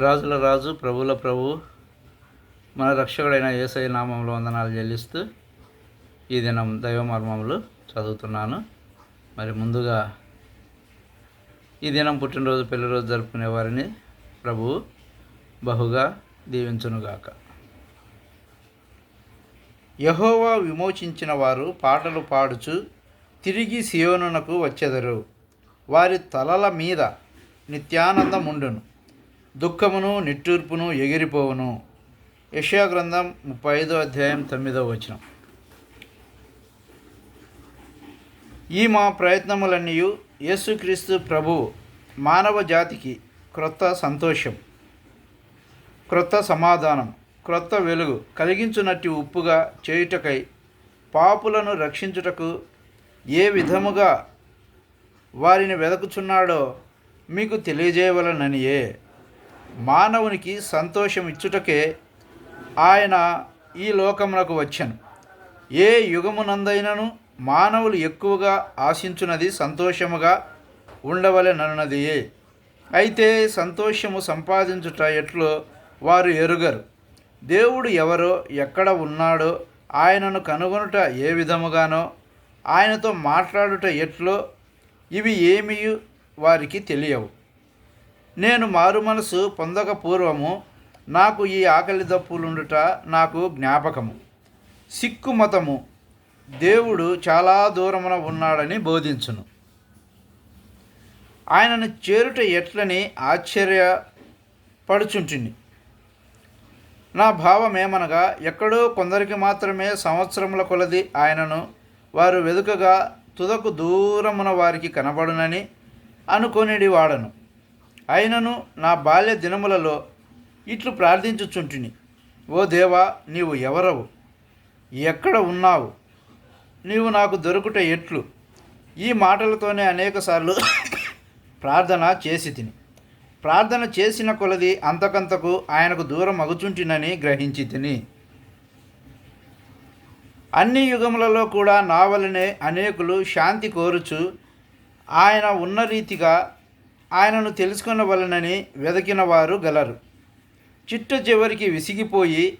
రాజుల రాజు ప్రభుల ప్రభు మన రక్షకుడైన ఏసై నామంలో వందనాలు చెల్లిస్తూ ఈ దినం దైవమర్మములు చదువుతున్నాను. మరి ముందుగా ఈ దినం పుట్టినరోజు పెళ్ళిరోజు జరుపుకునే వారిని ప్రభువు బహుగా దీవించునుగాక. యహోవా విమోచించిన వారు పాటలు పాడుచు తిరిగి సియోనునకు వచ్చెదరు. వారి తలల మీద నిత్యానందముండును. దుఃఖమును నిట్టూర్పును ఎగిరిపోవును. యెషయా గ్రంథం ముప్పై ఐదో అధ్యాయం తొమ్మిదో వచనం. ఈ మా ప్రయత్నములన్నీ యేసుక్రీస్తు ప్రభు మానవ జాతికి క్రొత్త సంతోషం క్రొత్త సమాధానం క్రొత్త వెలుగు కలిగించునట్టి ఉప్పుగా చేయుటకై పాపులను రక్షించుటకు ఏ విధముగా వారిని వెదకుచున్నాడో మీకు తెలియజేయవలననియే. మానవునికి సంతోషం ఇచ్చుటకే ఆయన ఈ లోకమునకు వచ్చాను. ఏ యుగమునందైనను మానవులు ఎక్కువగా ఆశించున్నది సంతోషముగా ఉండవలెనన్నది. అయితే సంతోషము సంపాదించుట ఎట్లో వారు ఎరుగరు. దేవుడు ఎవరో ఎక్కడ ఉన్నాడో ఆయనను కనుగొనుట ఏ విధముగానో ఆయనతో మాట్లాడుట ఎట్లో ఇవి ఏమీ వారికి తెలియవు. నేను మారు మనసు పొందక పూర్వము నాకు ఈ ఆకలి దప్పులుండుట నాకు జ్ఞాపకము. సిక్కు మతము దేవుడు చాలా దూరమున ఉన్నాడని బోధించును. ఆయనను చేరుట ఎట్లని ఆశ్చర్యపడుచుంటుంది నా భావమేమనగా ఎక్కడో కొందరికి మాత్రమే సంవత్సరముల కొలది ఆయనను వారు వెదుకగా తుదకు దూరమున వారికి కనబడునని అనుకొనిడి వాడను అయినను నా బాల్య దినములలో ఇట్లు ప్రార్థించుచుంటిని. ఓ దేవా నీవు ఎవరవు? ఎక్కడ ఉన్నావు? నీవు నాకు దొరుకుట ఎట్లు? ఈ మాటలతోనే అనేకసార్లు ప్రార్థన చేసి తిని ప్రార్థన చేసిన కొలది అంతకంతకు ఆయనకు దూరం అగుచుంటినని గ్రహించి తిని అన్ని యుగములలో కూడా నా వలనే అనేకులు శాంతి కోరుచు ఆయన ఉన్న రీతిగా ఆయనను తెలుసుకున్న వలనని వెదకిన వారు గలరు. చిట్ట చివరికి విసిగిపోయి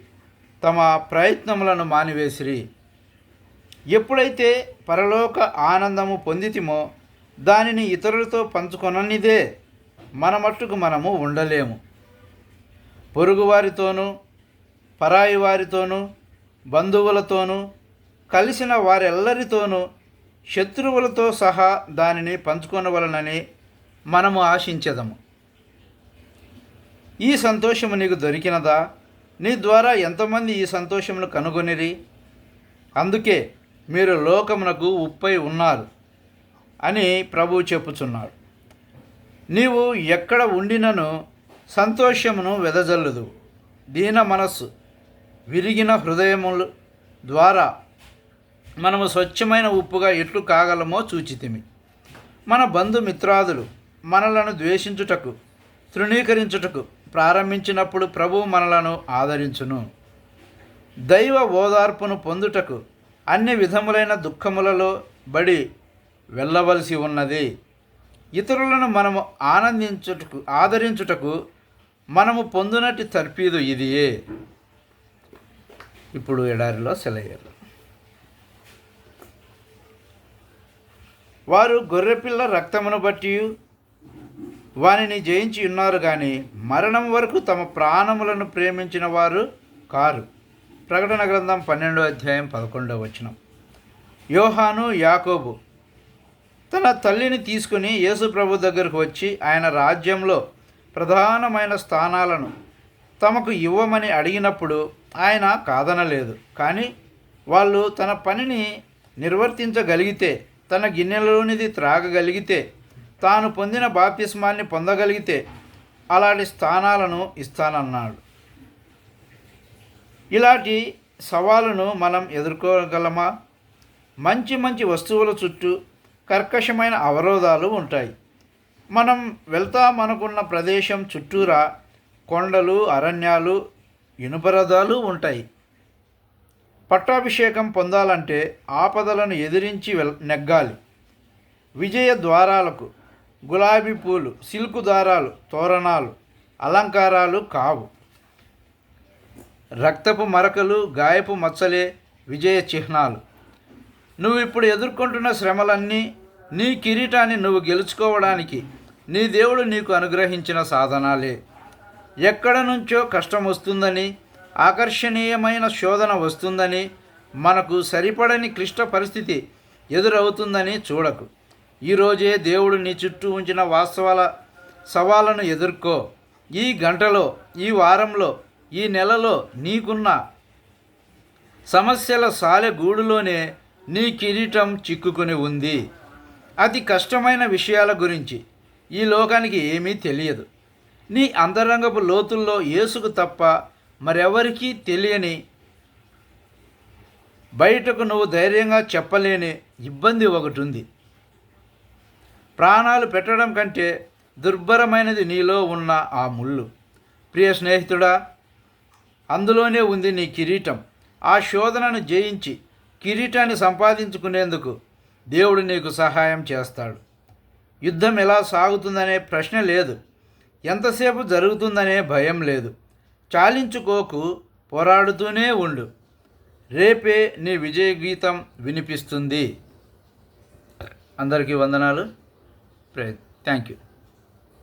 తమ ప్రయత్నములను మానివేసిరి. ఎప్పుడైతే పరలోక ఆనందము పొందితిమో దానిని ఇతరులతో పంచుకొననిదే మన మట్టుకు మనము ఉండలేము. పొరుగువారితోనూ పరాయి వారితోనూ బంధువులతోనూ కలిసిన వారెల్లరితోనూ శత్రువులతో సహా దానిని పంచుకొనవలనని మనము ఆశించదము. ఈ సంతోషము నీకు దొరికినదా? నీ ద్వారా ఎంతమంది ఈ సంతోషమును కనుగొనిరి? అందుకే మీరు లోకమునకు ఉప్పై ఉన్నారు అని ప్రభువు చెప్పుచున్నాడు. నీవు ఎక్కడ ఉండినను సంతోషమును వెదజల్లుదు. దీన మనస్సు విరిగిన హృదయములు ద్వారా మనము స్వచ్ఛమైన ఉప్పుగా ఎట్లు కాగలమో చూచితిమి. మన బంధుమిత్రాదులు మనలను ద్వేషించుటకు తృణీకరించుటకు ప్రారంభించినప్పుడు ప్రభు మనలను ఆదరించును. దైవ ఓదార్పును పొందుటకు అన్ని విధములైన దుఃఖములలో బడి వెళ్ళవలసి ఉన్నది. ఇతరులను మనము ఆనందించుటకు ఆదరించుటకు మనము పొందినటి తర్పీదు ఇదియే. ఇప్పుడు ఎడారిలో సెలయ్యారు వారు గొర్రెపిల్ల రక్తమును బట్టి వానిని జయించి ఉన్నారు కానీ మరణం వరకు తమ ప్రాణములను ప్రేమించిన వారు కారు. ప్రకటన గ్రంథం పన్నెండో అధ్యాయం పదకొండవ వచనం. యోహాను యాకోబు తన తల్లిని తీసుకుని యేసు ప్రభు దగ్గరకు వచ్చి ఆయన రాజ్యంలో ప్రధానమైన స్థానాలను తమకు ఇవ్వమని అడిగినప్పుడు ఆయన కాదనలేదు. కానీ వాళ్ళు తన పనిని నిర్వర్తించగలిగితే తన గిన్నెలోనిది త్రాగగలిగితే తాను పొందిన బాప్తిస్మాన్ని పొందగలిగితే అలాంటి స్థానాలను ఇస్తానన్నాడు. ఇలాంటి సవాలును మనం ఎదుర్కోగలమా? మంచి మంచి వస్తువుల చుట్టూ కర్కశమైన అవరోధాలు ఉంటాయి. మనం వెళ్తామనుకున్న ప్రదేశం చుట్టూరా కొండలు అరణ్యాలు ఇనుపరథాలు ఉంటాయి. పట్టాభిషేకం పొందాలంటే ఆపదలను ఎదిరించి వెల్ నెగ్గాలి. విజయ ద్వారాలకు గులాబీ పూలు సిల్కు దారాలు తోరణాలు అలంకారాలు కావు. రక్తపు మరకలు గాయపు మచ్చలే విజయ చిహ్నాలు. నువ్వు ఇప్పుడు ఎదుర్కొంటున్న శ్రమలన్నీ నీ కిరీటాన్ని నువ్వు గెలుచుకోవడానికి నీ దేవుడు నీకు అనుగ్రహించిన సాధనాలే. ఎక్కడ నుంచో కష్టం వస్తుందని ఆకర్షణీయమైన శోధన వస్తుందని మనకు సరిపడని క్లిష్ట పరిస్థితి ఎదురవుతుందని చూడకు. ఈరోజే దేవుడు నీ చుట్టూ ఉంచిన వాస్తవాల సవాళ్ళను ఎదుర్కో. ఈ గంటలో ఈ వారంలో ఈ నెలలో నీకున్న సమస్యల సాలె గూడులోనే నీ కిరీటం చిక్కుకుని ఉంది. అతి కష్టమైన విషయాల గురించి ఈ లోకానికి ఏమీ తెలియదు. నీ అంతరంగపు లోతుల్లో యేసుకు తప్ప మరెవరికీ తెలియని బయటకు నువ్వు ధైర్యంగా చెప్పలేని ఇబ్బంది ఒకటి ఉంది ప్రాణాలు పెట్టడం కంటే దుర్భరమైనది నీలో ఉన్న ఆ ముళ్ళు. ప్రియ స్నేహితుడా అందులోనే ఉంది నీ కిరీటం. ఆ శోధనను జయించి కిరీటాన్ని సంపాదించుకునేందుకు దేవుడు నీకు సహాయం చేస్తాడు. యుద్ధం ఎలా సాగుతుందనే ప్రశ్న లేదు. ఎంతసేపు జరుగుతుందనే భయం లేదు. చాలించుకోకు పోరాడుతూనే ఉండు. రేపే నీ విజయ గీతం వినిపిస్తుంది. అందరికీ వందనాలు. Great. Thank you.